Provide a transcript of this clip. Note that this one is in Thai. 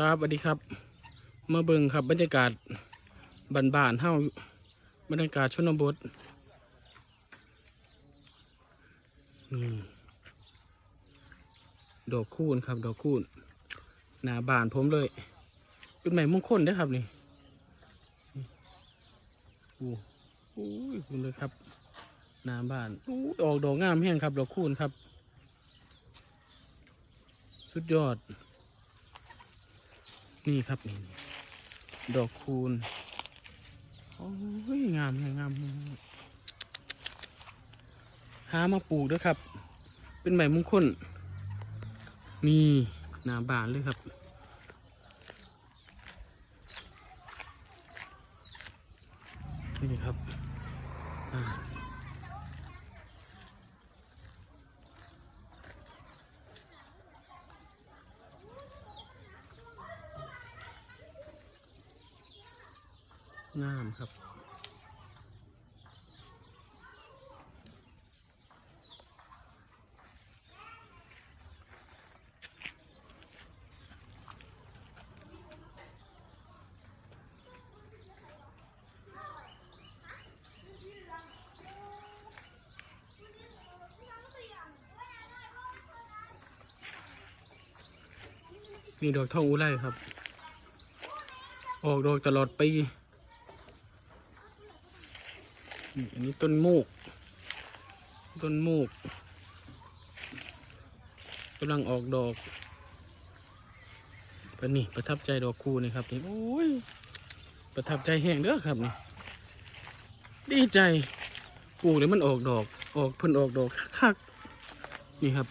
ครับสวัสดีครับ มาเบิ่งครับบรรยากาศบ้านๆเฮาบรรยากาศชนบทนี่ดอกคูณครับ ดอกคูณหน้าบ้านผมเลยเป็นไม้มงคลเด้ครับนี่โอ้โอ้ยคุณเลยครับหน้าบ้านโอ้ออกดอกงามแห้งครับ ดอกคูณครับ สุดยอด นี่ครับนี่ดอกคูณโอ้ยงามงามงามหามาปลูกด้วยครับ เป็นใบมงคลนี่หนาบานเลยครับนี่ครับอ่า งามครับ นี่ดอกทองอุไรครับ ออกดอกตลอดปี อันนี้ต้นมูก ต้นมูกกำลังออกดอกเป็นนี่ประทับใจดอกคูนี่ครับนี่โอ้ยประทับใจแห้งเด้อครับนี่ดีใจปลูกเดี๋ยวมันออกดอก ออกเพิ่นออกดอกคักนี่ครับ